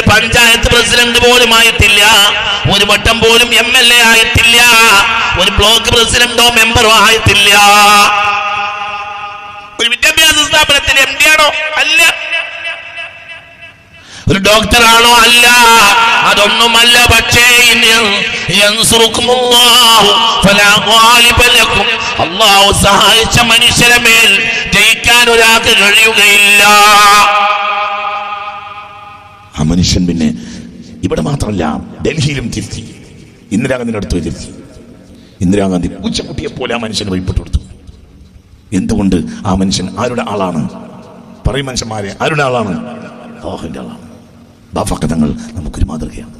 ഒരു പഞ്ചായത്ത് പ്രസിഡന്റ് പോലും ആയിട്ടില്ല. ഒരു വട്ടം പോലും എം എൽ എ ആയിട്ടില്ല. ഒരു ബ്ലോക്ക് പ്രസിഡന്റോ മെമ്പറോ ആയിട്ടില്ല. ഒരു വിദ്യാഭ്യാസ സ്ഥാപനത്തിന്റെ എം ഡി ആണോ? അല്ല. ഒരു ഡോക്ടറാണോ അല്ല. അതൊന്നുമല്ല. പക്ഷേ അള്ളാഹു സഹായിച്ച മനുഷ്യരെ മേൽ ജയിക്കാൻ ഒരാൾക്ക് കഴിയുകയില്ല. മനുഷ്യൻ പിന്നെ ഇവിടെ മാത്രമല്ല ഡൽഹിയിലും തിരുത്തി. ഇന്ദിരാഗാന്ധിയുടെ അടുത്ത് പോയി തിരുത്തി. ഇന്ദിരാഗാന്ധി പൂച്ചക്കുട്ടിയെ പോലെ ആ മനുഷ്യന് വഴിപ്പെട്ടു കൊടുത്തു. എന്തുകൊണ്ട് ആ മനുഷ്യൻ ആരുടെ ആളാണ്? പറയും മനുഷ്യന്മാരെ ആരുടെ ആളാണ്? അള്ളാഹുവിന്റെ ആളാണ്. ബാഫക്കഥങ്ങൾ നമുക്കൊരു മാതൃകയാണ്.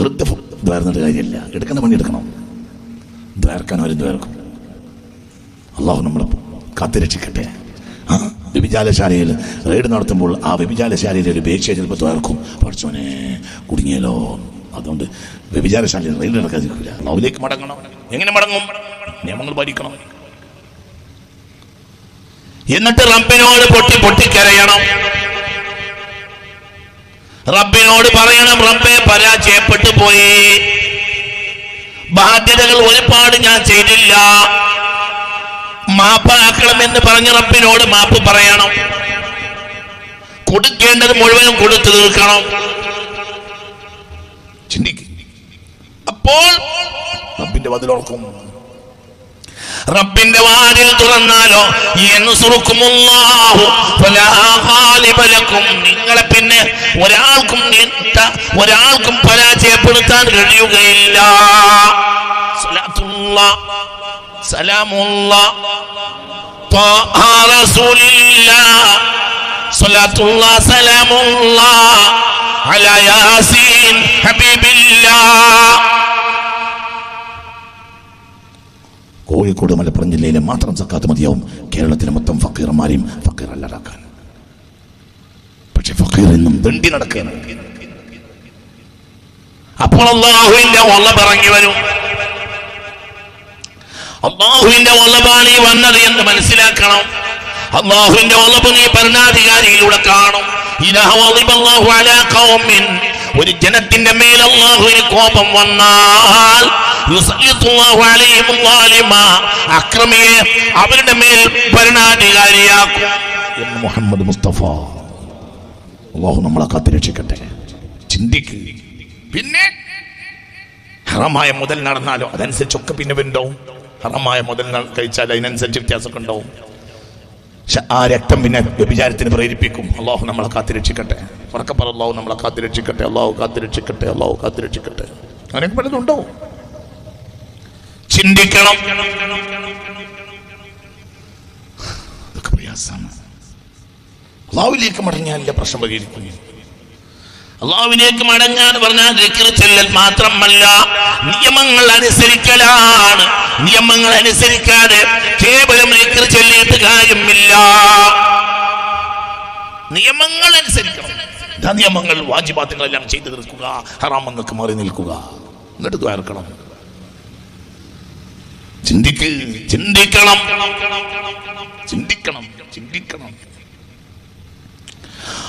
വെറുതെ ദ്വാരുന്നൊരു കാര്യമില്ല. എടുക്കേണ്ട പണി എടുക്കണം. ദ്വാരക്കാൻ അവർ ദ്വാരക്കും. അള്ളാഹു നമ്മളെ കാത്തുരക്ഷിക്കട്ടെ. ആ? വ്യഭിചാലശാലയിൽ റെയ്ഡ് നടത്തുമ്പോൾ ആ വ്യഭിചാലശാലയിലെ ഒരു ബേച്ച ചിലപ്പോൾ തകർക്കും പഠിച്ചോനെ കുടുങ്ങിയല്ലോ. അതുകൊണ്ട് വ്യഭിചാരശാലയിൽ റെയ്ഡ് നടക്കാതിരിക്കില്ല. അള്ളാഹുലേക്ക് മടങ്ങണം. എങ്ങനെ മടങ്ങും? നിയമങ്ങൾ പാലിക്കണം. എന്നിട്ട് റബ്ബിനോട് പൊട്ടി പൊട്ടിക്കരയണം. റബ്ബിനോട് പറയണം റബ്ബെ പരാജയപ്പെട്ടു പോയി. ബാധ്യതകൾ ഒരുപാട് ഞാൻ ചെയ്തില്ല. മാപ്പാക്കണം എന്ന് പറഞ്ഞ റബ്ബിനോട് മാപ്പ് പറയണം. കൊടുക്കേണ്ടത് മുഴുവനും കൊടുത്തു തീർക്കണം. ചിന്തിക്ക്. അപ്പോൾ റബ്ബിന്റെ വതിലോർക്കും റബ്ബിന്റെ വാതിൽ തുറന്നാലോ. നിങ്ങളെ പിന്നെ ഒരാൾക്കും ഒരാൾക്കും പരാജയപ്പെടുത്താൻ കഴിയുകയില്ല. കോഴിക്കോട് മലപ്പുറം ജില്ലയിലെ മാത്രം സക്കാത്ത് മതിയാവും. കേരളത്തിലെ മൊത്തം ഫക്കീർമാരെയും ഫക്കീർ അല്ലാതാക്കാൻ. പക്ഷെ ഫക്കീർ എന്നും ദണ്ഡി നടക്കുകയാണ്. അപ്പോൾ അള്ളാഹുവിന്റെ വള്ള പറഞ്ഞു വരും. അള്ളാഹുവിന്റെ ഒളബാണ് ഈ വന്നത് എന്ന് മനസ്സിലാക്കണം. അള്ളാഹുവിന്റെ ഒളബ് നീ ഭരണാധികാരിയിലൂടെ കാണും. ഒരു ജനത്തിന്റെ മേൽ അള്ളാഹുവിന് കോപം വന്നാൽ. അക്രമിയെ അവരുടെ മേൽ ഭരണാധികാരിയാക്കും. മുഹമ്മദ് മുസ്തഫ. അള്ളാഹു നമ്മളെ കാത്തുരക്ഷിക്കട്ടെ ചിന്തിക്ക്. പിന്നെ? ഹറമായ മുതൽ നടന്നാലോ? അതനുസരിച്ചൊക്കെ പിന്നെ ഉണ്ടാവും ഹറമായ ന- കഴിച്ചാൽ അതിനനുസരിച്ച് വ്യത്യാസമൊക്കെ ഉണ്ടാവും. പക്ഷെ ആ രക്തം പിന്നെ വ്യഭിചാരത്തിന് പ്രേരിപ്പിക്കും. അള്ളാഹു നമ്മളെ കാത്തിരക്ഷിക്കട്ടെ. ഉറക്കപ്പറ അള്ളാഹു നമ്മളെ കാത്തിരക്ഷിക്കട്ടെ. അള്ളാഹു കാത്തിരക്ഷിക്കട്ടെ. അള്ളാഹു കാത്തിരക്ഷിക്കട്ടെ. അങ്ങനെയൊക്കെ പലതുണ്ടോ ചിന്തിക്കണം. അള്ളാഹുലേക്ക് പ്രയാസമാണ്. അള്ളാഹുവിലേക്ക് മടങ്ങിയാലേ പ്രശ്നം പരിഹരിക്കും. അള്ളാഹുവിലേക്ക് മടങ്ങാന്ന് പറഞ്ഞാൽ ചെല്ലൽ മാത്രമല്ല. നിയമങ്ങൾ അനുസരിക്കലാണ്. നിയമങ്ങൾ അനുസരിക്കാതെ കേവലം ദിക്കറ് ചൊല്ലിയിട്ട് കാര്യമില്ല. നിയമങ്ങൾ അനുസരിക്കണം. നിയമങ്ങൾ വാജിബാത്തുകളെല്ലാം ചെയ്തു തീർക്കുക. ഹറാമങ്ങൾക്ക് മാറി നിൽക്കുക. എന്നിട്ട് ദ്വാരക്കണം ചിന്തിക്ക് ചിന്തിക്കണം. ചിന്തിക്കണം ചിന്തിക്കണം.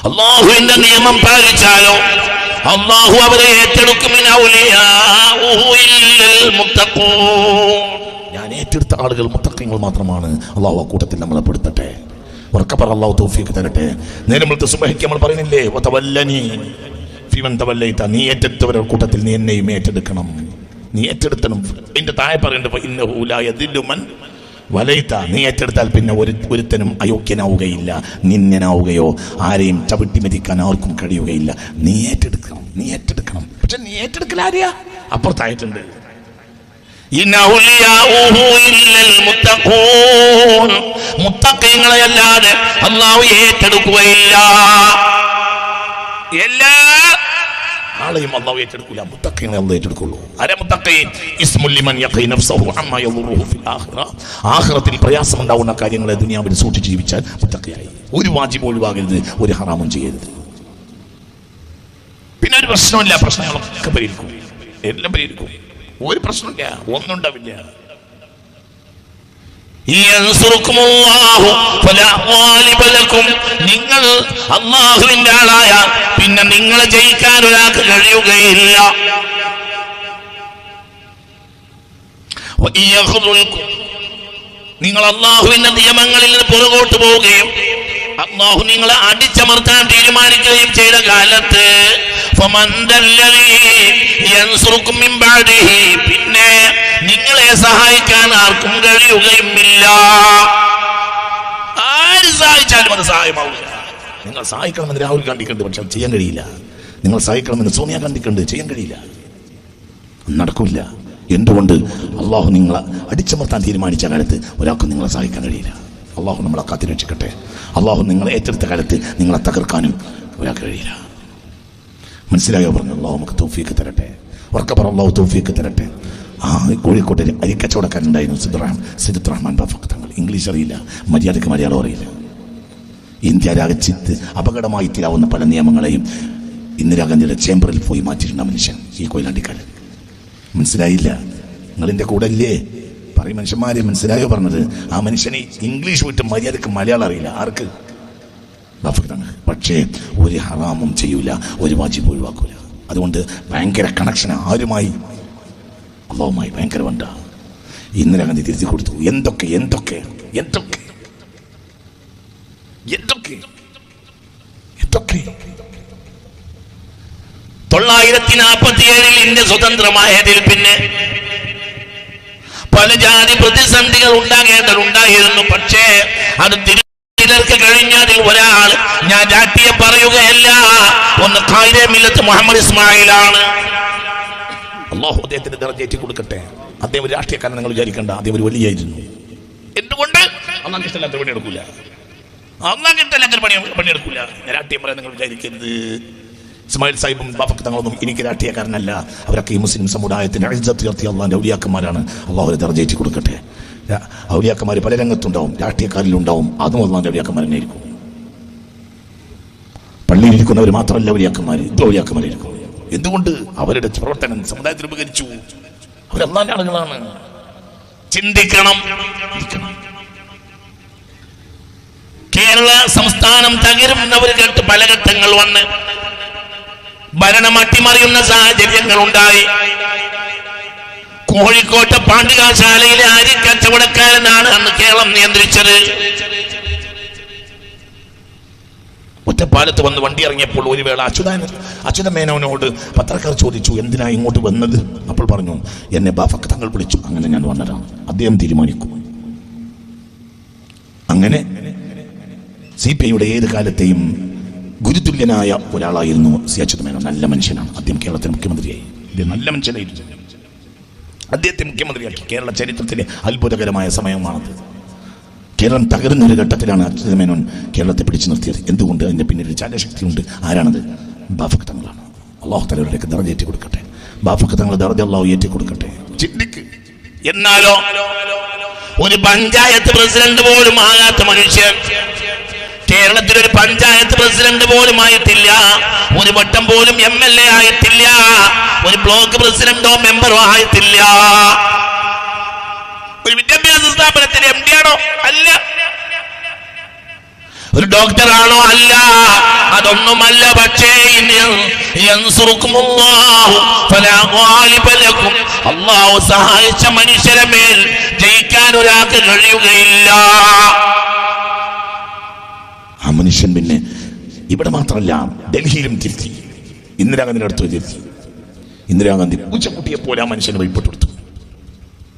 അള്ളാഹുവിന്റെ നിയമം പാലിച്ചാലോ? അള്ളാഹു അവരെ ഏറ്റെടുക്കും. ഞാൻ ഏറ്റെടുത്ത ആളുകൾ മുത്തക്കങ്ങൾ മാത്രമാണ്. അള്ളാഹു കൂട്ടത്തിൽ നമ്മളെ പെടുത്തട്ടെ. ഉറക്കപ്പറ അള്ളാഹു തോഫിക്ക് തരട്ടെ. നേരമ്പളത്തെ സുബഹിക്ക് നമ്മൾ പറയുന്നില്ലേ? "വതവല്ലനി. ഫിമൻ തവല്ലൈത." നീ ഏറ്റെടുത്തവരുടെ കൂട്ടത്തിൽ നീ എന്നെയും ഏറ്റെടുക്കണം. നീ ഏറ്റെടുത്തണം. എന്റെ താഴെ പറയേണ്ടത് വലൈത്ത നീ ഏറ്റെടുത്താൽ പിന്നെ ഒരു ഒരുത്തനും അയോഗ്യനാവുകയില്ല നിന്ദനാവുകയോ ആരെയും ചവിട്ടി മെതിക്കാൻ ആർക്കും കഴിയുകയില്ല. നീ ഏറ്റെടുക്കണം നീ ഏറ്റെടുക്കണം. പക്ഷെ നീ ഏറ്റെടുക്കൽ ആരെയാ? അപ്പുറത്തായിട്ടുണ്ട്. മുത്തക്കങ്ങളെ അല്ലാതെ അള്ളാഹു ഏറ്റെടുക്കുകയില്ല. എല്ലാ ആളെയും അള്ളാഹു ഏറ്റെടുക്കില്ല മുത്തക്കീനെ അള്ളാഹു ഏറ്റെടുക്കുള്ളൂ. അരെ മുത്തക്കീൻ ഇസ്മുല്ലിമൻ യഖീ നഫ്സഹു അമ്മാ യദുറുഹു ഫിൽ ആഖിറ. ആഖിറത്തിൽ പ്രയാസമുണ്ടാവുന്ന കാര്യങ്ങളെ ദുനിയാവിൽ സൂക്ഷിച്ച് ജീവിച്ചാൽ മുത്തക്കയായി ഒരു വാജിബ് ഒഴിവാകരുത് ഒരു ഹറാമും ചെയ്യരുത്. പിന്നെ ഒരു പ്രശ്നമില്ല പ്രശ്നങ്ങളൊക്കെ പരിഹരിക്കും. എല്ലാം പരിഹരിക്കും. ഒരു പ്രശ്നമില്ല ഒന്നും ഉണ്ടാവില്ല നിങ്ങൾ അള്ളാഹുവിന്റെ ആളായ പിന്നെ നിങ്ങളെ ജയിക്കാൻ ഒരാൾക്ക് കഴിയുകയില്ല. നിങ്ങൾ അള്ളാഹുവിന്റെ നിയമങ്ങളിൽ നിന്ന് പുറകോട്ട് പോവുകയും അള്ളാഹു നിങ്ങളെ അടിച്ചമർത്താൻ തീരുമാനിക്കുകയും ചെയ്ത കാലത്ത് പിന്നെ നിങ്ങളെ സഹായിക്കാൻ ആർക്കും കഴിയുകയുമില്ല. ആര് സഹായിച്ചാലും അത് സഹായമാവില്ല നിങ്ങൾ സഹായിക്കണമെന്ന് രാഹുൽ ഗാന്ധിക്കുണ്ട് പക്ഷെ അത് ചെയ്യാൻ കഴിയില്ല. നിങ്ങൾ സഹായിക്കണമെന്ന് സോണിയാഗാന്ധിക്കുണ്ട് ചെയ്യാൻ കഴിയില്ല. നടക്കില്ല എന്തുകൊണ്ട്? അള്ളാഹു നിങ്ങളെ അടിച്ചമർത്താൻ തീരുമാനിച്ച കാലത്ത് ഒരാൾക്കും നിങ്ങളെ സഹായിക്കാൻ കഴിയില്ല. അള്ളാഹു നമ്മളെ കാത്തിരക്ഷിക്കട്ടെ. അള്ളാഹു നിങ്ങളെ ഏറ്റെടുത്ത കാലത്ത് നിങ്ങളെ തകർക്കാനും ഒരാൾക്ക് കഴിയില്ല. മനസ്സിലായോ പറഞ്ഞു? അള്ളാഹു നമുക്ക് തൗഫീക്ക് തരട്ടെ. ഉറക്കെ പറ അള്ളാഹു തൗഫീക്ക് തരട്ടെ. ആ കോഴിക്കോട്ടെ അരിക്കച്ചവടക്കാരുണ്ടായിരുന്നു സിദ്റാം സിദ്ദുർ റഹ്മാൻ. ബാഫക്ക് തങ്ങൾ. ഇംഗ്ലീഷ് അറിയില്ല. മര്യാദയ്ക്ക് മലയാളം അറിയില്ല. ഇന്ത്യ രാഗച്ചിത്ത് അപകടമായി തീരാവുന്ന പല നിയമങ്ങളെയും ഇന്ദിരാഗാന്ധിയുടെ ചേംബറിൽ പോയി മാറ്റിയിട്ടുണ്ട് മനുഷ്യൻ ഈ കൊയിലാണ്ടിക്കാരൻ. മനസ്സിലായില്ല? നിങ്ങളിന്റെ കൂടെ അല്ലേ പറയും മനുഷ്യന്മാരെ മനസ്സിലായോ പറഞ്ഞത്? ആ മനുഷ്യനെ ഇംഗ്ലീഷ് വിട്ട് മര്യാദയ്ക്ക് മലയാളം അറിയില്ല. ആർക്ക്? ബാഫക്കാണ് പക്ഷേ ഒരു ഹറാമും ചെയ്യൂല ഒരു വാജിബ് ഒഴിവാക്കൂല. അതുകൊണ്ട് ഭയങ്കര കണക്ഷൻ ആരുമായി? അള്ളാവുമായി ഭയങ്കര വേണ്ട ഇന്ദിരാഗാന്ധി തിരുത്തി കൊടുത്തു. എന്തൊക്കെ എന്തൊക്കെ എന്തൊക്കെ? എന്തൊക്കെ? എന്തൊക്കെ? തൊള്ളായിരത്തി നാൽപ്പത്തി ഏഴിൽ ഇന്ത്യ സ്വതന്ത്രമായതിൽ പിന്നെ പല ജാതി പ്രതിസന്ധികൾ ഉണ്ടാകേണ്ടതുണ്ടായിരുന്നു. പക്ഷേ അത് തിരുക്ക് കഴിഞ്ഞാൽ ഒരാൾ ഞാൻ രാട്ടിയെ പറയുകയല്ല. ഒന്ന് കായിരമില്ലത്ത് മുഹമ്മദ് ഇസ്മായിലാണ്. അള്ളാഹു അദ്ദേഹത്തിന് ദർജേറ്റി കൊടുക്കട്ടെ. അദ്ദേഹം ഒരു രാഷ്ട്രീയക്കാരൻ നിങ്ങൾ വിചാരിക്കണ്ട. അദ്ദേഹം ഒരു വലിയായിരുന്നു. എന്തുകൊണ്ട്? അന്നാം ഇഷ്ടമില്ലാത്ത പണിയെടുക്കൂല. അന്നാ കിട്ടല്ലാത്ത പണി പണിയെടുക്കൂല. രാഷ്ട്രീയം പറയാൻ നിങ്ങൾ വിചാരിക്കരുത്. ഇസ്മായിൽ സാഹിബും ബാഫക്ക് തങ്ങളൊന്നും എനിക്ക് രാഷ്ട്രീയക്കാരനല്ല. അവരൊക്കെ ഈ മുസ്ലിം സമുദായത്തിന്റെ അഴിജത്ത് ഉയർത്തിയ അള്ളാഹിന്റെ ഔലിയാക്കന്മാരാണ്. അള്ളാഹു ദർജേറ്റി കൊടുക്കട്ടെ. ഔലിയാക്കന്മാർ പല രംഗത്തുണ്ടാവും. രാഷ്ട്രീയക്കാരിലുണ്ടാവും. അതും തന്നെ ആയിരിക്കും പള്ളിയിലിരിക്കുന്നവർ മാത്രമല്ല ഔലിയാക്കന്മാർ ഇത് ഔലിയാക്കന്മാരായിരിക്കും. എന്തുകൊണ്ട്? അവരുടെ പ്രവർത്തനം സമുദായത്തിൽ ഉപകരിച്ചു. അള്ളാഹിന്റെ ആളുകളാണ്. ചിന്തിക്കണം. കേരള സംസ്ഥാനം തകരുന്ന ഒരു കേട്ട് പല ഘട്ടങ്ങൾ വന്ന് ഭരണം അട്ടിമറിയുന്ന സാഹചര്യങ്ങൾ ഉണ്ടായി കോഴിക്കോട്ടെ പാണ്ഡികാശാലയിലെ ആര്യ കച്ചവടക്കാരനാണ് അന്ന് കേരളം നിയന്ത്രിച്ചത്. ഒറ്റപ്പാലത്ത് വന്ന് വണ്ടി ഇറങ്ങിയപ്പോൾ ഒരു വേള അച്യുത അച്യുത മേനോനോട് പത്രക്കാർ ചോദിച്ചു എന്തിനാ ഇങ്ങോട്ട് വന്നത്? അപ്പോൾ പറഞ്ഞു എന്നെ ബാഫക്ക് തങ്ങൾ വിളിച്ചു. അങ്ങനെ ഞാൻ വന്നതാണ്. അദ്ദേഹം തീരുമാനിക്കും. അങ്ങനെ സി പി ഐയുടെ ഏത് കാലത്തെയും ഗുരുതുല്യനായ ഒരാളായിരുന്നു സി അച്യുത മേനോൻ. നല്ല മനുഷ്യനാണ്. അദ്ദേഹം കേരളത്തിലെ മുഖ്യമന്ത്രിയായി. നല്ല മനുഷ്യനായിരുന്നു. അദ്ദേഹത്തെ മുഖ്യമന്ത്രിയാക്കി. കേരള ചരിത്രത്തിലെ അത്ഭുതകരമായ സമയമാണത്. കേരളം തകരുന്ന ഒരു ഘട്ടത്തിലാണ് അച്യുത മേനോൻ കേരളത്തെ പിടിച്ചു നിർത്തിയത്. എന്തുകൊണ്ട്? അതിന്റെ പിന്നിൽ ചാലശക്തിയുണ്ട് ആരാണത്? ബാഫക് തങ്ങളാണ് അള്ളാഹു തലവരിലേക്ക് ദറജേറ്റി കൊടുക്കട്ടെ ബാഫക് തങ്ങൾ ദർജ അള്ളാഹു ഏറ്റി കൊടുക്കട്ടെ ചിന്തിക്ക്. എന്നാലോ ഒരു പഞ്ചായത്ത് പ്രസിഡന്റ് പോലും ആകാത്ത മനുഷ്യൻ കേരളത്തിൽ ഒരു പഞ്ചായത്ത് പ്രസിഡന്റ് പോലും ആയിട്ടില്ല. ഒരു വട്ടം പോലും എം എൽ എ ആയിട്ടില്ല. ഒരു ബ്ലോക്ക് പ്രസിഡന്റോ മെമ്പറോ ആയിട്ടില്ല. ഒരു വിദ്യാഭ്യാസ സ്ഥാപനത്തിന് എം ഡി ആണോ? അല്ല. ഒരു ഡോക്ടറാണോ അല്ല. അതൊന്നുമല്ല. പക്ഷേ അള്ളാഹു സഹായിച്ച മനുഷ്യരെ മേൽ ജയിക്കാൻ ഒരാൾക്ക് കഴിയുകയില്ല. ആ മനുഷ്യൻ പിന്നെ ഇവിടെ മാത്രമല്ല ഡൽഹിയിലും തിരുത്തി. ഇന്ദിരാഗാന്ധിയുടെ അടുത്ത് തിരുത്തി. ഇന്ദിരാഗാന്ധി പൂച്ചക്കുട്ടിയെ പോലെ ആ മനുഷ്യന് വഴിപ്പെട്ടു കൊടുത്തു.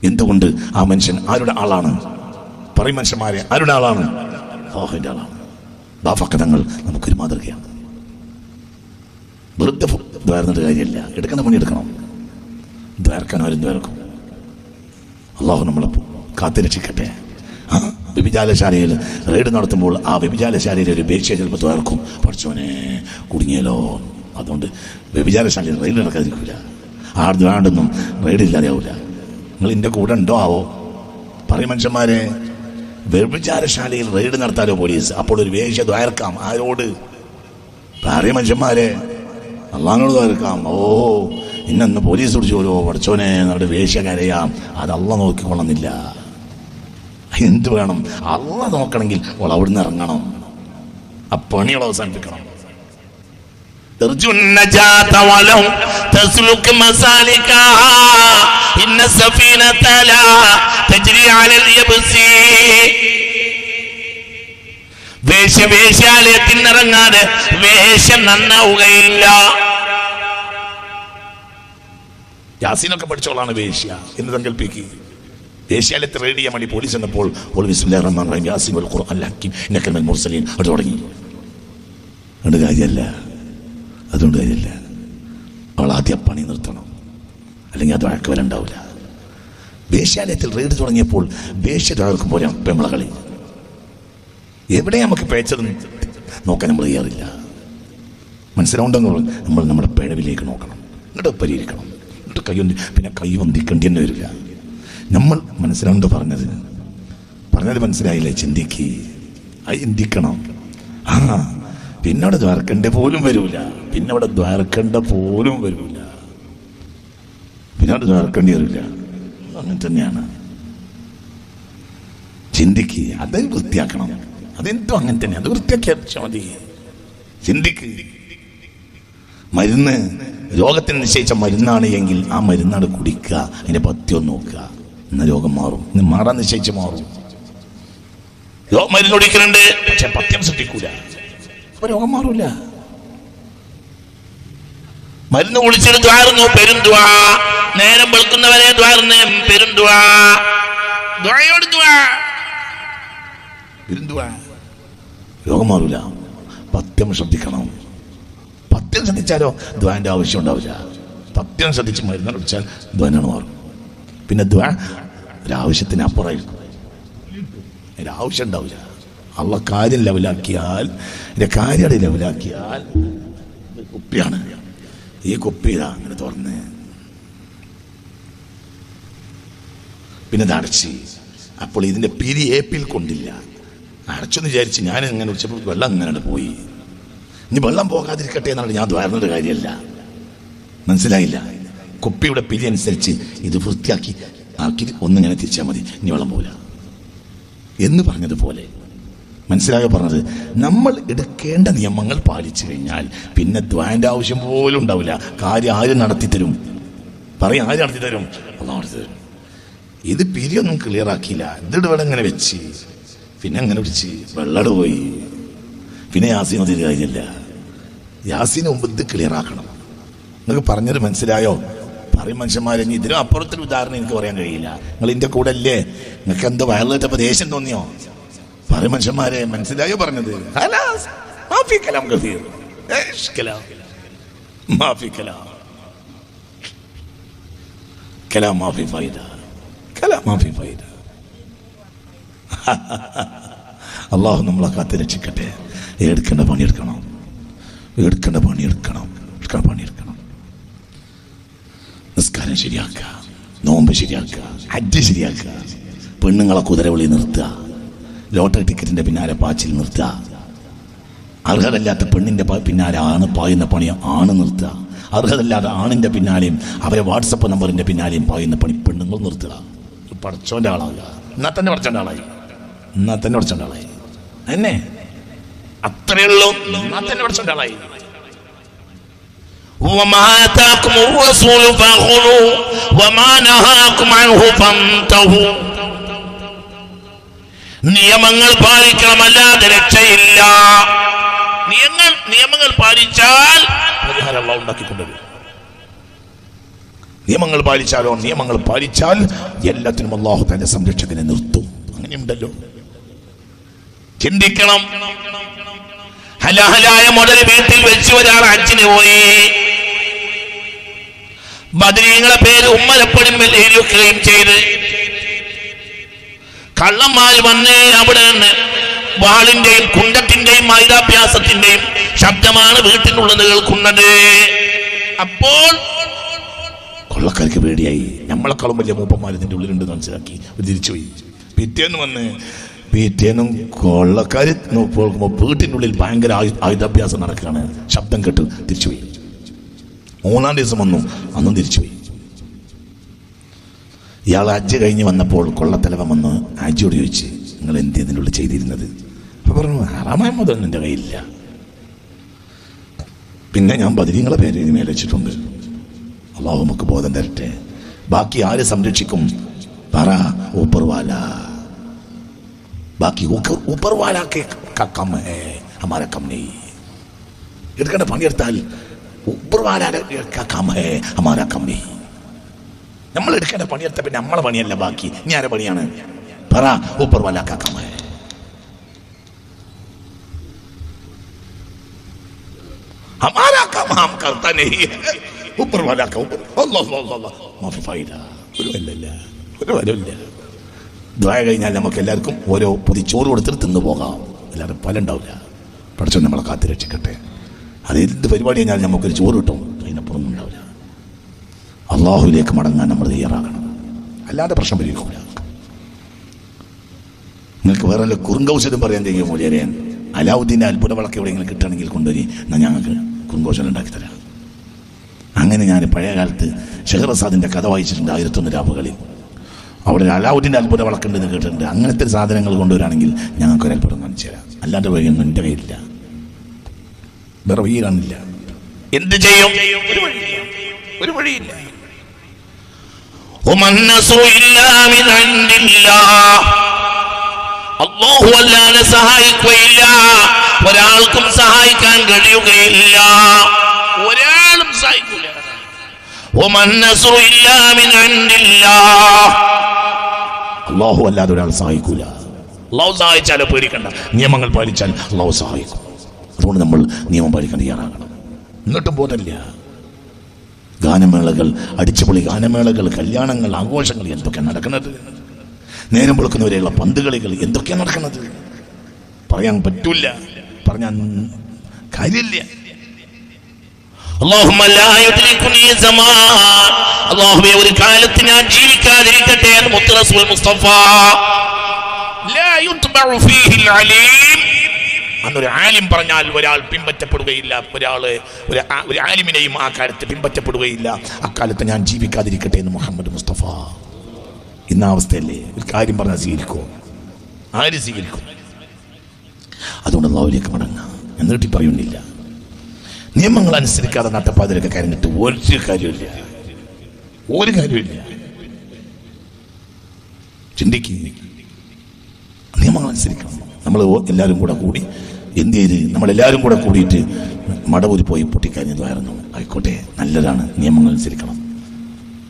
എന്തുകൊണ്ട് ആ മനുഷ്യൻ ആരുടെ ആളാണ്? പറയും മനുഷ്യന്മാരെ ആരുടെ ആളാണ്? അള്ളാഹുവിന്റെ ആളാണ്. ബാഫക്കഥങ്ങൾ നമുക്കൊരു മാതൃകയാണ്. വെറുതെ ദ്വാരുന്നിട്ട് കാര്യമില്ല. എടുക്കുന്ന പണി എടുക്കണം. ദ്വാരക്കാൻ ആരും ദ്വാരക്കും. അള്ളാഹു നമ്മളെ കാത്തിരക്ഷിക്കട്ടെ. ആ? വ്യഭിചാലശാലയിൽ റെയ്ഡ് നടത്തുമ്പോൾ ആ വ്യഭിചാലശാലയിൽ ഒരു ബേക്ഷ്യ ചിലപ്പോൾ തകർക്കും. പഠിച്ചോനെ കുടുങ്ങിയല്ലോ. അതുകൊണ്ട് വ്യഭിചാരശാലയിൽ റെയ്ഡ് നടക്കാതിരിക്കില്ല ആർന്ന് വേണ്ടൊന്നും റെയ്ഡ് ഇല്ലാതെയാവില്ല നിങ്ങൾ എന്റെ കൂടെ ഉണ്ടോ? ആവോ. പറയും മനുഷ്യന്മാരെ. വ്യഭിചാരശാലയിൽ റെയ്ഡ് നടത്താലോ പോലീസ്? അപ്പോൾ ഒരു വേശ്യ ദ്വാരക്കാം ആരോട്? പറയും മനുഷ്യന്മാരെ. അള്ളഹാനോട് ദ്വാരക്കാം ഓ ഇന്നന്ന് പോലീസ് പിടിച്ചോലോ പഠിച്ചോനെ നിങ്ങളുടെ വേശ്യ കരയാം. അത് അള്ള നോക്കിക്കൊള്ളുന്നില്ല എന്ത് വേണം? അള്ള നോക്കണമെങ്കിൽ അവൾ അവിടുന്ന് ഇറങ്ങണം. ആ പണികൾ അവസാനിപ്പിക്കണം. വേശ്യാലയത്തിനിറങ്ങാതെ വേഷം നന്നാവുകയില്ല. യാസീനൊക്കെ പഠിച്ചോളാണ് വേഷ്യ എന്ന് സങ്കല്പിക്കുക വേശ്യാലയത്തെ റെയ്ഡ് ചെയ്യാൻ വേണ്ടി പോലീസ് എന്നപ്പോൾ മുർസലീൻ. തുടങ്ങി. അതുകൊണ്ട് കാര്യമല്ല അതുകൊണ്ട് കാര്യമല്ല അവൾ ആദ്യം പണി നിർത്തണം. അല്ലെങ്കിൽ അത് വഴക്ക് വരണ്ടാവില്ല. വേശ്യാലയത്തിൽ റെയ്ഡ് തുടങ്ങിയപ്പോൾ വേശ്യതാർക്കും പോലെ പെമ്പള കളി. എവിടെ നമുക്ക് പേച്ചത് നോക്കാൻ നമ്മൾ ചെയ്യാറില്ല മനസ്സിലാവുണ്ടെന്ന് പറഞ്ഞു നമ്മൾ നമ്മുടെ പിഴവിലേക്ക് നോക്കണം. എന്നിട്ട് പരിഹരിക്കണം. എന്നിട്ട് കൈ പിന്നെ കൈ വന്തിക്കേണ്ടി തന്നെ വരില്ല. നമ്മൾ മനസ്സിലാവുണ്ട് പറഞ്ഞത്. പറഞ്ഞത് മനസ്സിലായില്ലേ ചിന്തിക്ക്? ചിന്തിക്കണം. ആ പിന്നെ അവിടെ ദ്വാരക്കണ്ട പോലും വരൂല. പിന്നെ അവിടെ ദ്വാരക്കണ്ട പോലും വരൂല. പിന്നെ അവിടെ ദ്വാരക്കേണ്ടി വരില്ല അങ്ങനെ തന്നെയാണ്. ചിന്തിക്ക് അത് വൃത്തിയാക്കണം. അതെന്തോ അങ്ങനെ തന്നെ. അത് വൃത്തിയാക്കിയാൽ മതി. ചിന്തിക്ക്. മരുന്ന് രോഗത്തിന് നിശ്ചയിച്ച മരുന്നാണ് എങ്കിൽ ആ മരുന്നാണ് കുടിക്കുക. അതിന്റെ പത്യം നോക്കുക. എന്ന രോഗം മാറും. ഇന്ന് മാറാൻ നിശ്ചയിച്ച് മാറും. മരുന്ന് കുടിക്കുന്നുണ്ട്. പക്ഷെ പത്യം ശ്രദ്ധിക്കൂല. അപ്പൊ രോഗം മാറൂല. മരുന്ന് കുളിച്ചിട്ട് ദ്വാരുന്നു പെരുന്തുവാ നേരം വെളുക്കുന്നവരെ ദ്വാരുന്ന് പെരുന്തുവാ ദ്വായോട് ദ്വാ. രോഗം മാറൂല. പത്യം ശ്രദ്ധിക്കണം. പത്യം ശ്രദ്ധിച്ചാലോ ദ്വാന്റെ ആവശ്യം ഉണ്ടാവില്ല. പത്യം ശ്രദ്ധിച്ച് മരുന്ന് കുടിച്ചാൽ ദ്വാനാണ് മാറും. പിന്നെ ദ്വാ ഒരാവശ്യത്തിന് അപ്പുറം ഒരാവശ്യം ഉണ്ടാവില്ല അള്ള കാര്യം ലെവലാക്കിയാൽ എന്റെ കാര്യം ലെവലാക്കിയാൽ കുപ്പിയാണ്. ഈ കുപ്പിയിലാ അങ്ങനെ തുറന്ന്. പിന്നെ അടച്ച്. അപ്പോൾ ഇതിന്റെ പിരി ഏപ്പിൽ കൊണ്ടില്ല. അടച്ചെന്ന് വിചാരിച്ച് ഞാൻ ഇങ്ങനെ വിളിച്ചപ്പോൾ വെള്ളം അങ്ങനെ പോയി. ഇനി വെള്ളം പോകാതിരിക്കട്ടെ എന്നാണ് ഞാൻ ദ്വാരുന്നത് കാര്യമല്ല. മനസ്സിലായില്ല? കുപ്പിയുടെ പിരി അനുസരിച്ച് ഇത് വൃത്തിയാക്കി ആക്കി ഒന്നിങ്ങനെ തിരിച്ചാൽ മതി. ഇനി വെള്ളം പോകില്ല എന്ന് പറഞ്ഞതുപോലെ മനസ്സിലായോ പറഞ്ഞത്? നമ്മൾ എടുക്കേണ്ട നിയമങ്ങൾ പാലിച്ചു കഴിഞ്ഞാൽ പിന്നെ ദ്വാന്റെ ആവശ്യം പോലും ഉണ്ടാവില്ല. കാര്യം ആര് നടത്തിത്തരും പറയും ആര് നടത്തിത്തരും അള്ളാഹ് നടത്തിത്തരും ഇത് പിരിയൊന്നും ക്ലിയർ ആക്കിയില്ല. ഇതിട്ട് ഇവിടെ ഇങ്ങനെ വെച്ച് പിന്നെ അങ്ങനെ പിടിച്ച് വെള്ളട് പോയി. പിന്നെ യാസീൻ അതിൽ കാര്യമില്ല. യാസീന് മുമ്പ് ഇത് ക്ലിയർ ആക്കണം. നിങ്ങൾക്ക് പറഞ്ഞത് മനസ്സിലായോ? പറയും മനുഷ്യന്മാരെ. ഇനി ഇതിലും അപ്പുറത്തൊരു ഉദാഹരണം എനിക്ക് പറയാൻ കഴിയില്ല. നിങ്ങൾ ഇതിന്റെ കൂടെ അല്ലേ? നിങ്ങൾക്ക് എന്തോ വയറിലേറ്റപ്പോ ദേഷ്യം തോന്നിയോ? പറയും മനുഷ്യന്മാരെ മനസ്സിലായോ പറഞ്ഞത്? അള്ളാഹു നമ്മളെ കാത്ത് രക്ഷിക്കട്ടെ. എടുക്കേണ്ട പണിയെടുക്കണം എടുക്കേണ്ട പണിയെടുക്കണം എടുക്കേണ്ട പണിയെടുക്കണം നിസ്കാരം ശരിയാക്കുക. നോമ്പ് ശരിയാക്കുക. അജ്ജ് ശരിയാക്കുക. പെണ്ണുങ്ങളെ കുതിരവിളി നിർത്തുക. ലോട്ടറി ടിക്കറ്റിന്റെ പിന്നാലെ പാച്ചിൽ നിർത്തുക. അർഹതല്ലാത്ത പെണ്ണിന്റെ പിന്നാലെ ആണ് പായുന്ന പണി ആണ് നിർത്തുക. അർഹതല്ലാത്ത ആണിന്റെ പിന്നാലെയും അവരെ വാട്സപ്പ് നമ്പറിന്റെ പിന്നാലെയും പായുന്ന പണി പെണ്ണുങ്ങൾ നിർത്തുക. പടച്ചോന്റെ ആളാകുക എന്നാ തന്നെ പടച്ചോന്റെ ആളായി. എന്നാ തന്നെ പടച്ചോന്റെ ആളായി. എന്നെ? അത്രയുള്ളൂ എന്നാ തന്നെ പടച്ചോന്റെ ആളായി. وما آتاكم الرسول فخذوه وما نهاكم عنه فانتهوا നിയമങ്ങൾ പാലിക്കണമല്ലാതെ രക്ഷയില്ല നിയമങ്ങൾ നിയമങ്ങൾ പാലിച്ചാൽ പരിഹാരം അള്ളാഹു ഉണ്ടാക്കിക്കൊണ്ടത് നിയമങ്ങൾ പാലിച്ചാലോ നിയമങ്ങൾ പാലിച്ചാൽ എല്ലാത്തിനും അള്ളാഹു തന്റെ സംരക്ഷകനെ നിർത്തും അങ്ങനെയുണ്ടല്ലോ ചിന്തിക്കണം ഹലാഹലായ മുതൽ വീട്ടിൽ വെച്ച് ഒരാൾ ഹജ്ജിന് പോയി ബദരീങ്ങളെ പേര് ഉമ്മലപ്പടിയും എഴുതിയൊക്കുകയും ചെയ്ത് കള്ളന്മാർ വന്നേ അവിടെ നിന്ന് വാളിന്റെയും കുണ്ടത്തിന്റെയും മൈതാഭ്യാസത്തിന്റെയും ശബ്ദമാണ് വീട്ടിനുള്ളത് കേൾക്കുന്നത്. അപ്പോൾ കൊള്ളക്കാർക്ക് പേടിയായി. നമ്മളെക്കാളും വലിയ മൂപ്പന്മാർ ഇതിന്റെ ഉള്ളിലുണ്ടെന്ന് മനസ്സിലാക്കി. തിരിച്ചുപോയി പിറ്റേന്ന് വന്ന് പിറ്റേന്നും കൊള്ളക്കാർ നോക്കുമ്പോൾ വീട്ടിനുള്ളിൽ ഭയങ്കര ആയു- ആയുധാഭ്യാസം നടക്കുകയാണ്. ശബ്ദം കേട്ട് തിരിച്ചുപോയി മൂന്നാം ദിവസം വന്നു. അന്നും തിരിച്ചുപോയി. ഇയാൾ അജ്ജ് കഴിഞ്ഞ് വന്നപ്പോൾ കൊള്ളത്തലവൻ വന്ന് അജ്ജിയോട് ചോദിച്ച് നിങ്ങൾ എന്ത് ഇതിനുള്ളിൽ ചെയ്തിരുന്നത്? അപ്പൊ പറഞ്ഞു ഹറാമായ മുതൽ എന്റെ കയ്യിലില്ല. പിന്നെ ഞാൻ ബദിരീങ്ങളെ പേര് ഇതിമേൽ വെച്ചിട്ടുണ്ട്. അള്ളാഹു നമുക്ക് ബോധം തരട്ടെ. ബാക്കി ആര് സംരക്ഷിക്കും? പറ ഊപ്പർവാല. ബാക്കി ഊക്കർ- ഊപ്പർവാല കെ ക- കം ഹേ ഹമാര കം നെയ് എടുക്കേണ്ട പണിയെടുത്താൽ ഊപ്പർവാല ക- കം ഹേ ഹമാര കം നെയ് നമ്മൾ എടുക്കേണ്ട പണിയെടുത്ത പിന്നെ നമ്മളെ പണിയല്ല ബാക്കി ഇനി ആരെ പണിയാണ് പറ ഊപ്പർവാല ക കം ഹേ हमारा काम हम करता नहीं है ऊपर वाला का ऊपर अल्लाह अल्लाह अल्लाह മാഫി ഫായിദ ഒരു വല്ലല്ല ഒരു വരവില്ല ദ്വായ കഴിഞ്ഞാൽ നമുക്ക് എല്ലാവർക്കും ഓരോ പൊതി ചോറ് കൊടുത്തിട്ട് തിന്നു പോകാം എല്ലാവരും ഫലം ഉണ്ടാവില്ല പഠിച്ചോ നമ്മളെ കാത്തു രക്ഷിക്കട്ടെ അത് എന്ത് പരിപാടി കഴിഞ്ഞാൽ നമുക്കൊരു ചോറ് കിട്ടും. അതിനപ്പുറം ഉണ്ടാവില്ല. അള്ളാഹുവിലേക്ക് മടങ്ങാൻ നമ്മൾ തയ്യാറാകണം. അല്ലാതെ പ്രശ്നം പരിഹരിക്കൂല. നിങ്ങൾക്ക് വേറെ വല്ല കുറുങ്കൗശലം പറയാൻ കഴിയും മൂല്യരേൻ അലാവുദ്ദീന്റെ അത്ഭുത വിളക്ക് എവിടെയെങ്കിലും കിട്ടുകയാണെങ്കിൽ കൊണ്ടുവരി. എന്നാൽ ഞങ്ങൾക്ക് കുറുങ്കൗശലം ഉണ്ടാക്കി തരാം. അങ്ങനെ ഞാൻ പഴയ കാലത്ത് ഷെഹറസാദിന്റെ കഥ വായിച്ചിട്ടുണ്ട് ആയിരത്തൊന്ന് രാവുകളിൽ. അവിടെ അലാവുദ്ദീന്റെ അത്ഭുത വിളക്കുണ്ടെന്ന് കേട്ടിട്ടുണ്ട്. അങ്ങനത്തെ സാധനങ്ങൾ കൊണ്ടുവരാണെങ്കിൽ ഞങ്ങൾക്കൊരു അത്ഭുതം കാണിച്ചു തരാം. അല്ലാതെ വഴിയൊന്നും എന്റെ കയ്യിലില്ല. വേറെ വഴിയിലാണില്ല എന്ത് ചെയ്യും? ഒരു വഴിയില്ല. അള്ളാഹു അല്ലാതെ സഹായിക്കുകയില്ല. ഒരാൾക്കും സഹായിക്കാൻ കഴിയുകയില്ല. ഒരാളും സഹായിക്കില്ല അള്ളാഹു അല്ലാതെ ഒരാൾ സഹായിക്കൂല. അള്ളാഹു സഹായിച്ചാലോ പേടിക്കണ്ട. നിയമങ്ങൾ പാലിച്ചാൽ അള്ളാഹു സഹായിക്കും. അതുകൊണ്ട് നമ്മൾ നിയമം പാലിക്കാൻ തയ്യാറാകണം എന്നിട്ടും ബോധമില്ല ഗാനമേളകൾ അടിച്ചുപൊളി ഗാനമേളകൾ കല്യാണങ്ങൾ ആഘോഷങ്ങൾ എന്തൊക്കെയാണ് നടക്കുന്നത് നേരം പൊളുക്കുന്നവരെയുള്ള പന്തുകളികൾ എന്തൊക്കെയാണ് നടക്കുന്നത് പറയാൻ പറ്റൂല പറഞ്ഞാൽ കാര്യമില്ല اللهم لا يدركني زمان അള്ളാഹുവെ ഒരു കാലത്ത് ഞാൻ ജീവിക്കാതിരിക്കട്ടെ എന്ന് മുത്ത് റസൂൽ മുസ്തഫ لا يتبع فيه العليم അന്നൊരു ആലിം പറഞ്ഞാൽ ഒരാൾ പിൻപറ്റപ്പെടുകയില്ല. ഒരാൾ ഒരു ആലിമിനെയും ആ കാലത്ത് പിൻപറ്റപ്പെടുകയില്ല. അക്കാലത്ത് ഞാൻ ജീവിക്കാതിരിക്കട്ടെ എന്ന് മുഹമ്മദ് മുസ്തഫ. ഇന്ന അവസ്ഥയല്ലേ? ഒരു കാര്യം പറഞ്ഞാൽ സ്വീകരിക്കുമോ ആര് സ്വീകരിക്കും? അതുകൊണ്ട് അള്ളാഹുലേക്ക് മടങ്ങാം എന്നിട്ട് ഈ പറയുന്നില്ല. നിയമങ്ങൾ അനുസരിക്കാതെ നട്ടപ്പാതിരൊക്കെ കരഞ്ഞിട്ട് ഒരു കാര്യമില്ല ഒരു കാര്യമില്ല ചിന്തിക്ക്. നിയമങ്ങൾ അനുസരിക്കണം. നമ്മൾ എല്ലാവരും കൂടെ കൂടി എന്ത് ചെയ്ത് നമ്മളെല്ലാവരും കൂടെ കൂടിയിട്ട് മടവൂരി പോയി പൊട്ടിക്കഴിഞ്ഞതായിരുന്നു ആയിക്കോട്ടെ നല്ലതാണ്. നിയമങ്ങൾ അനുസരിക്കണം.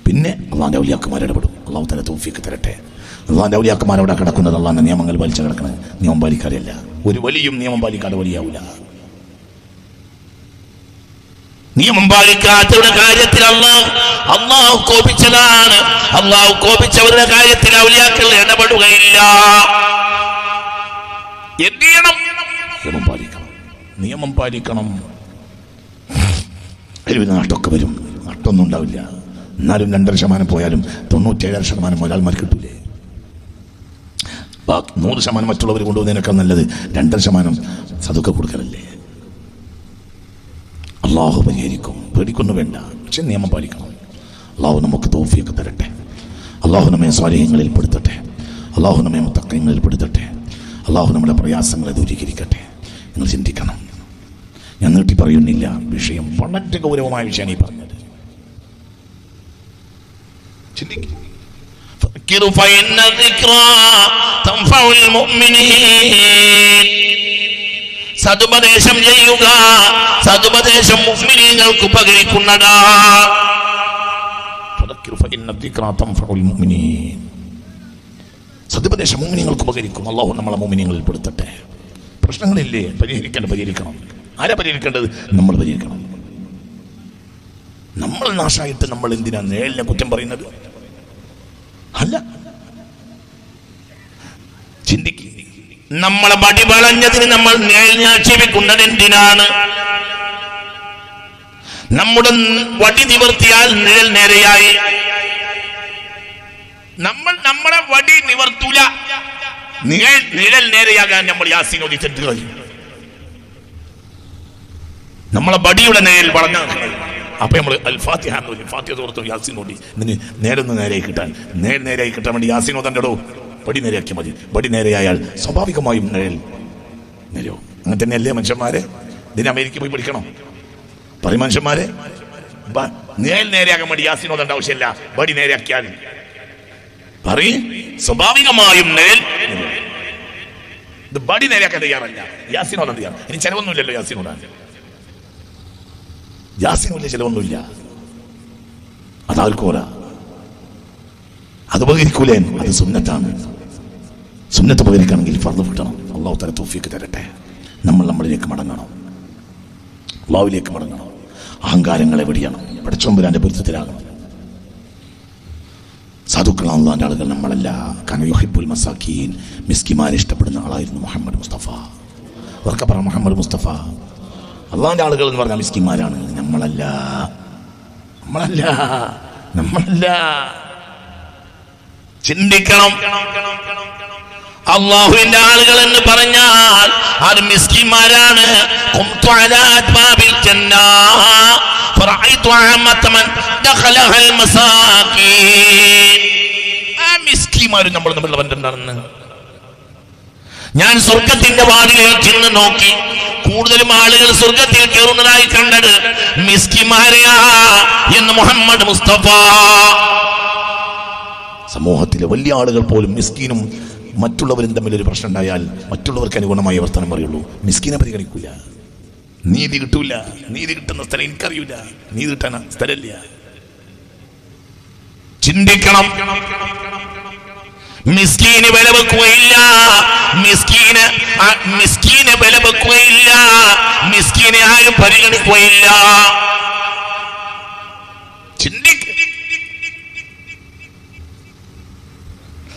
പിന്നെ അള്ളാന്റെ ഔലിയാക്കുമാർ ഇടപെടും. അള്ളാഹു തന്നെ തോഫിക്ക് തരട്ടെ. അള്ളാന്റെ ഔലിയാക്കുമാർ അവിടെ കിടക്കുന്നത് അള്ളാന്റെ നിയമങ്ങൾ വലിച്ചു കിടക്കുന്നത് നിയമം പാലിക്കാറില്ല ഒരു വലിയും നിയമം പാലിക്കാതെ വലിയാവില്ല നിയമം പാലിക്കാത്തവരുടെ കാര്യത്തിൽ അള്ളാഹു അള്ളാഹു കോപിച്ചതാണ്. അള്ളാഹു കോപിച്ചവരുടെ കാര്യത്തിൽ ഔലിയാക്കൾ ഇടപെടുകയില്ല. എന്ത് ചെയ്യണം? നിയമം പാലിക്കണം. നിയമം പാലിക്കണം. എഴുപത് നാട്ടൊക്കെ വരും. നാട്ടൊന്നും ഉണ്ടാവില്ല. എന്നാലും രണ്ടര ശതമാനം പോയാലും തൊണ്ണൂറ്റേഴര ശതമാനം ഒരാൾമാർ കിട്ടൂലേ? ബാക്കി നൂറ് ശതമാനം മറ്റുള്ളവർ കൊണ്ടുപോകുന്നതിനൊക്കെ നല്ലത് രണ്ടര ശതമാനം സതുക്ക കൊടുക്കലല്ലേ? അള്ളാഹു പരിഹരിക്കും. പേടിക്കൊന്നും വേണ്ട. പക്ഷെ നിയമം പാലിക്കണം. അള്ളാഹു നമുക്ക് തോഫിയൊക്കെ തരട്ടെ. അള്ളാഹു നമ്മെ സ്വാലഹ്യങ്ങളിൽ പെടുത്തട്ടെ. അള്ളാഹു നമ്മെ മുത്തക്കങ്ങളിൽ പെടുത്തട്ടെ. അള്ളാഹു നമ്മുടെ പ്രയാസങ്ങളെ ദൂരീകരിക്കട്ടെ. നിങ്ങൾ ചിന്തിക്കണം. ഞാൻ നീട്ടി പറയുന്നില്ല വിഷയം വളരെ ഗൗരവമായ വിഷയമാണ് ഈ പറഞ്ഞത്. ചിന്തിക്കും. സതുപദേശം ചെയ്യുക സതുപദേശം മുസ്ലിങ്ങൾക്ക് ഉപകരിക്കുന്നതാ. സതുപദേശം മോമിനിങ്ങൾക്ക് ഉപകരിക്കും അള്ളാഹു നമ്മളെ മോമിനിങ്ങളിൽ പെടുത്തട്ടെ. പ്രശ്നങ്ങളില്ലേ? പരിഹരിക്കേണ്ട പരിഹരിക്കണം. ആരാ പരിഹരിക്കേണ്ടത്? നമ്മൾ പരിഹരിക്കണം. നമ്മൾ നാശമായിട്ട് നമ്മൾ എന്തിനാ നേളിനെ കുറ്റം പറയുന്നത്? അല്ല. ചിന്തിക്കുക നമ്മളെ മടി വളഞ്ഞതിന് നമ്മൾ ആക്ഷേപിക്കുന്നത് എന്തിനാണ്? നമ്മുടെ വടി നിവർത്തിയാൽ നിഴൽ നേരെയായി. നമ്മൾ നമ്മളെ വടി നിവർത്തൂല. നിഴൽ നേരെയാകാൻ നമ്മൾ യാസിൻ കഴിയും നമ്മളെ ബടിയുടെ നേരിൽ പറഞ്ഞ അപ്പൊ നമ്മൾ അൽ ഫാത്തിഹ എന്ന് പറയും. ഫാത്തിഹ തോർത്തു യാസിൻ ഓടി ഇതിന് നേരെയായി കിട്ടാൻ. നേരെ നേരെയായി കിട്ടാൻ വേണ്ടി യാസിൻ ഓതണ്ടോ പടി നേരെയാക്കിയാൽ മതി. പടി നേരെയായാൽ സ്വാഭാവികമായും നേരിൽ നേരോ അങ്ങനെ തന്നെയല്ലേ മനുഷ്യന്മാരെ? ഇതിന് അമേരിക്ക പോയി പഠിക്കണം. പറയും മനുഷ്യന്മാരെ നേരിൽ നേരെയാകാൻ വേണ്ടി യാസിനോദന്റെ ആവശ്യമില്ല. ബടി നേരെയാക്കിയാൽ. പറയും സ്വാഭാവികമായും നേൽ ഇത് ബടി നേരെയാക്കാൻ തയ്യാറല്ല. യാസിനോദം തയ്യാറ് ഇനി ചെലവൊന്നുമില്ലല്ലോ യാസിനോദാൻ യാസിനുമില്ല ചെലവൊന്നുമില്ല. അതാൽക്കോല അത് ഉപകരിക്കൂലേ? അത് സുന്നത്താണ്. സുന്നത്ത് ഉപകരിക്കണമെങ്കിൽ ഫർദ് വിട്ടണം അള്ളാഹു തല തോഫിക്ക് തരട്ടെ. നമ്മൾ നമ്മളിലേക്ക് മടങ്ങണം. അള്ളാഹുവിലേക്ക് മടങ്ങണം. അഹങ്കാരങ്ങളെ വെടിയണം. പഠിച്ചോമ്പരാന്റെ പൊരുത്തത്തിലാകണം. സാധുക്കളാണ് അള്ളാന്റെ ആളുകൾ നമ്മളല്ല. കാരണം യുഹിബുൽ മസാക്കീൻ മിസ്കിമാരെ ഇഷ്ടപ്പെടുന്ന ആളായിരുന്നു മുഹമ്മദ് മുസ്തഫ. ഉറക്കെ പറ മുഹമ്മദ് മുസ്തഫ. അള്ളാന്റെ ആളുകൾ എന്ന് പറഞ്ഞാൽ മിസ്കിമാരാണ്. നമ്മളല്ല. നമ്മളല്ല. നമ്മളല്ല. ചിന്തിക്കണം. അള്ളാഹുവിന്റെ ആളുകൾ എന്ന് പറഞ്ഞാൽ അത് മിസ്കിന്മാരാണ് قمت على أبواب الجنة فرأيت عامة من دخلها المساكين ആ മിസ്കിമാരും നമ്മൾ തമ്മിലുള്ള ബന്ധം എന്താണെന്ന് ഞാൻ സ്വർഗത്തിന്റെ വാതിലിൽ ചെന്ന് നോക്കി കൂടുതലും ആളുകൾ സ്വർഗത്തിൽ കയറുന്നതായി കണ്ടത് മിസ്കിമാരെയാ എന്ന് മുഹമ്മദ് മുസ്തഫ സമൂഹത്തിലെ വലിയ ആളുകൾ പോലും മിസ്കീനും മറ്റുള്ളവരും തമ്മിൽ ഒരു പ്രശ്നം ഉണ്ടായാൽ മറ്റുള്ളവർക്ക് അനുഗുണമായി വർത്തനം പറയുള്ളൂ മിസ്കീനെ പരിഗണിക്കൂല നീതി കിട്ടൂല. നീതി കിട്ടുന്ന സ്ഥലം എനിക്കറിയൂല. നീതി കിട്ടാൻ സ്ഥലമില്ല. ചിന്തിക്കണം. മിസ്കീന് വില വെക്കുകയില്ല മിസ്കീന് മിസ്കീന് വില വെക്കുകയില്ല മിസ്കീനെ ആരും പരിഗണിക്കുകയില്ല.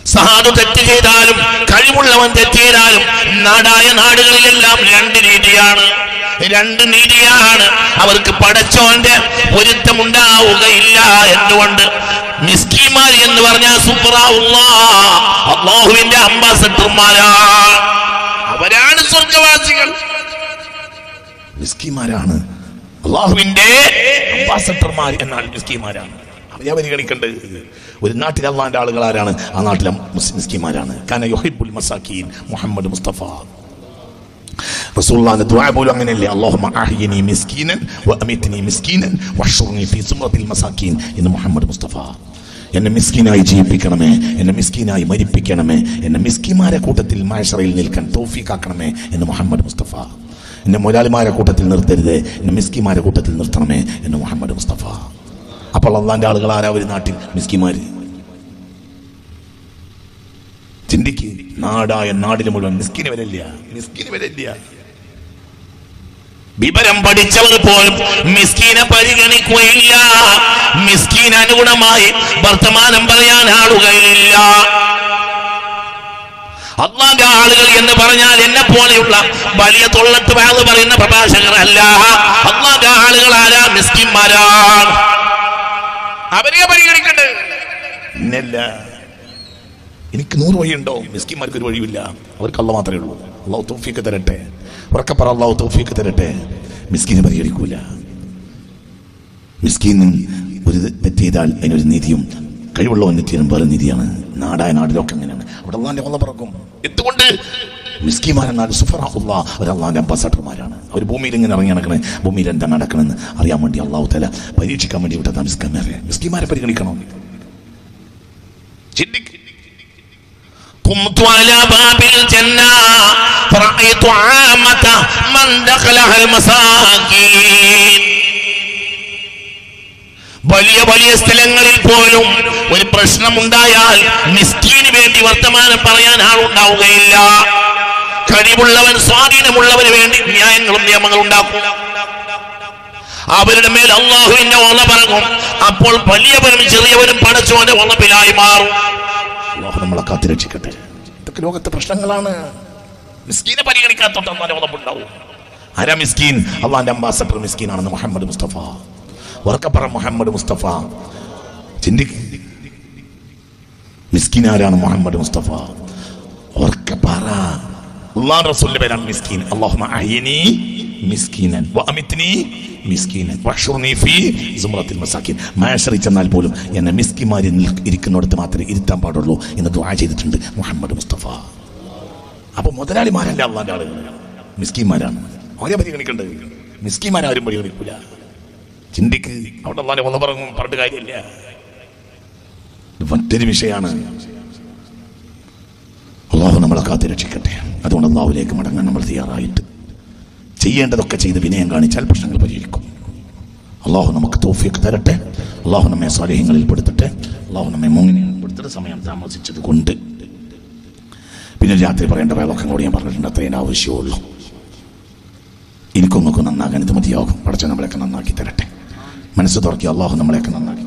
സഹാദു തെറ്റ് ചെയ്താലും കഴിവുള്ളവൻ തെറ്റ് ചെയ്താലും നാടായ നാടുകളിലെല്ലാം രണ്ട് രീതിയാണ്. രണ്ട് നീതിയാണ് അവർക്ക് പടച്ചോന്റെ പൊരുത്തമുണ്ടാവുകയില്ല എന്തുകൊണ്ട്? മിസ്കിമാർ എന്ന് പറഞ്ഞാൽ അള്ളാഹുവിന്റെ അംബാസഡർമാരാണ് അവരാണ് സ്വർഗവാസികൾ. മിസ്കിമാരാണ് അള്ളാഹുവിന്റെ അംബാസഡർമാർ എന്നാൽ മിസ്കിമാരാണ് അവരെ പരിഗണിക്കേണ്ടത് ഒരു നാട്ടിൽ അള്ളാന്റെ ആളുകൾ ആരാണ്? ആ നാട്ടിലെ മുസ്ലിംസ്കിമാരാണ് കാന യൊഹിബുൽ മസാക്കീൻ മുഹമ്മദ് മുസ്തഫ. റസൂലുള്ളാഹിന്റെ ദുആ പോലും അങ്ങനെയല്ലേ അല്ലാഹുമ്മ അഹ്യിനി മിസ്കീനൻ വഅമിത്നി മിസ്കീനൻ വഹ്ശുർനി ഫീ സുമറത്തിൽ മസാക്കീൻ. എന്ന് മുഹമ്മദ് മുസ്തഫ എന്നെ മിസ്കീനായി ജീവിപ്പിക്കണമേ എന്നെ മിസ്കീനായി മരിപ്പിക്കണമേ എന്നെ മിസ്കിമാരെ കൂട്ടത്തിൽ മാഷറയിൽ നിൽക്കാൻ തൗഫീഖാക്കണമേ എന്ന് മുഹമ്മദ് മുസ്തഫ. എന്നെ മൊലാലിമാരെ കൂട്ടത്തിൽ നിർത്തരുത് എന്നെ മിസ്കിമാരെ കൂട്ടത്തിൽ നിർത്തണമേ എന്ന് മുഹമ്മദ് മുസ്തഫ. അപ്പോൾ അള്ളാന്റെ ആളുകൾ ആരാ ഒരു നാട്ടിൽ? മിസ്കിമാര് ചിന്തിക്ക് നാടായ നാടിന് മുഴുവൻ മിസ്കിന് വരില്ല മിസ്കിന് വിലയില്ല വിവരം പഠിച്ചവർ പോലും മിസ്കീനെ പരിഗണിക്കുകയില്ല. മിസ്കീൻ അനുഗുണമായി വർത്തമാനം പറയാൻ ആളുകളില്ല. അള്ളാന്റെ ആളുകൾ എന്ന് പറഞ്ഞാൽ എന്നെ പോലെയുള്ള വലിയ തൊള്ളത്ത് വാത് പറയുന്ന പ്രഭാഷകരല്ല. അള്ളാന്റെ ആളുകൾ ആരാ? മിസ്കിന്മാരാണ് അവരെ പരിഗണിക്കണ്ടേ? എന്നല്ല എനിക്ക് നൂറ് വഴിയുണ്ടോ? മിസ്കിന്മാർക്ക് ഒരു വഴിയില്ല അവർക്ക് അള്ള മാത്രമേ ഉള്ളൂ. അള്ളാഹു തോഫിക്ക് തരട്ടെ. ഉറക്കെ പറ അള്ളാഹു തൗഫീക്ക് തരട്ടെ. മിസ്കിനെ പരിഗണിക്കൂല. മിസ്കീനും ഒരു തെറ്റ് ചെയ്താൽ അതിനൊരു നീതിയും കഴിവുള്ളവൻ തെറ്റിയാലും വേറെ നീതിയാണ്. നാടായ നാടിലൊക്കെ അങ്ങനെയാണ്. അവിടെ അള്ളാന്റെ കൊള്ള പറക്കും. എന്തുകൊണ്ട്? മിസ്കിമാരെന്നാൽ സുഫറാഹുല്ല അവർ അള്ളാന്റെ അംബാസഡർമാരാണ്. അവർ ഭൂമിയിൽ ഇങ്ങനെ ഇറങ്ങി നടക്കണേ ഭൂമിയിൽ എന്താ നടക്കണമെന്ന് അറിയാൻ വേണ്ടി അള്ളാഹു തല പരീക്ഷിക്കാൻ വേണ്ടി വിട്ടതാ മിസ്കിമാരെ മിസ്കിമാരെ പരിഗണിക്കണം? ചിന്തിക്ക്. قمت على باب الجنة فرأيت عامة من دخلها المساكين വലിയ വലിയ സ്ഥലങ്ങളിൽ പോലും ഒരു പ്രശ്നമുണ്ടായാൽ മിസ്കീന് വേണ്ടി വർത്തമാനം പറയാൻ ആളുണ്ടാവുകയില്ല കഴിവുള്ളവൻ സ്വാധീനമുള്ളവന് വേണ്ടി ന്യായങ്ങളും നിയമങ്ങളും ഉണ്ടാക്കും അവരുടെ മേൽ അള്ളാഹുവിന്റെ ഓല പറങ്ങും അപ്പോൾ വലിയവരും ചെറിയവരും പടച്ചോന്റെ ഓലപ്പിലായി മാറും അള്ളാഹു നമ്മളെ കാത്തിരക്ഷിക്കട്ടെ. ഇതൊക്കെ ലോകത്തെ പ്രശ്നങ്ങളാണ്. മിസ്കീനെ പരിഗണിക്കാത്തോട്ട് അള്ളാന്റെ ഉറപ്പുണ്ടാവും ആരാ മിസ്കീൻ? അള്ളാന്റെ അംബാസഡർ മിസ്കീനാണെന്ന് മുഹമ്മദ് മുസ്തഫ. ഉറക്കപ്പറ മുഹമ്മദ് മുസ്തഫ. ചിന്തിക്ക് മിസ്കീൻ ആരാണ് മുഹമ്മദ് മുസ്തഫ? ഉറക്കപ്പറ. അള്ളാഹ് റസൂലിന്റെ പേരാണ് മിസ്കീൻ അള്ളാഹുമ അഹ്യിനി മിസ്കീനൻ വഅമിത്നി മിസ്കീനൻ വഹ്ശുർനി ഫീ സുമറത്തിൽ മസാക്കിൻ മാഷറി ചെന്നാൽ പോലും എന്നെ മിസ്കിമാരി ഇരിക്കുന്നിടത്ത് മാത്രമേ ഇരുത്താൻ പാടുള്ളൂ എന്ന് ദുആ ചെയ്തിട്ടുണ്ട് മുഹമ്മദ് മുസ്തഫ. അപ്പൊ മുതലാളിമാരല്ല അള്ളാന്റെ ആളുകൾ മിസ്കിമാരാണ് അവരെ പരിഗണിക്കേണ്ടത് മിസ്കിന്മാരാരും പരിഗണിക്കൂല ചിന്തിക്ക്. അവിടെ അള്ളാനെ ഒന്ന് പറഞ്ഞു പറഞ്ഞിട്ട് കാര്യമില്ല. മറ്റൊരു വിഷയമാണ്. അള്ളാഹു നമ്മളെ കാത്തി രക്ഷിക്കട്ടെ. അതുകൊണ്ട് അള്ളാഹുലേക്ക് മടങ്ങാൻ നമ്മൾ തയ്യാറായിട്ട് ചെയ്യേണ്ടതൊക്കെ ചെയ്ത് വിനയം കാണിച്ചാൽ പ്രശ്നങ്ങൾ പരിഹരിക്കും. അള്ളാഹു നമുക്ക് തോഫിയൊക്കെ തരട്ടെ. അള്ളാഹു നമ്മെ സ്വാലേഹങ്ങളിൽ പെടുത്തട്ടെ. അള്ളാഹു നമ്മെ മൂങ്ങിനെ പെടുത്തിട്ട് സമയം താമസിച്ചത് കൊണ്ട്. പിന്നെ രാത്രി പറയേണ്ട വേളൊക്കെ കൂടി ഞാൻ പറഞ്ഞിട്ടുണ്ട് അത്രയും ആവശ്യമുള്ളൂ എനിക്കൊന്നൊക്കെ നന്നാകാൻ ഇത് മതിയാകും. പഠിച്ച നമ്മളെയൊക്കെ നന്നാക്കി തരട്ടെ. മനസ്സ് തുറക്കി അള്ളാഹു നമ്മളെയൊക്കെ നന്നാക്കി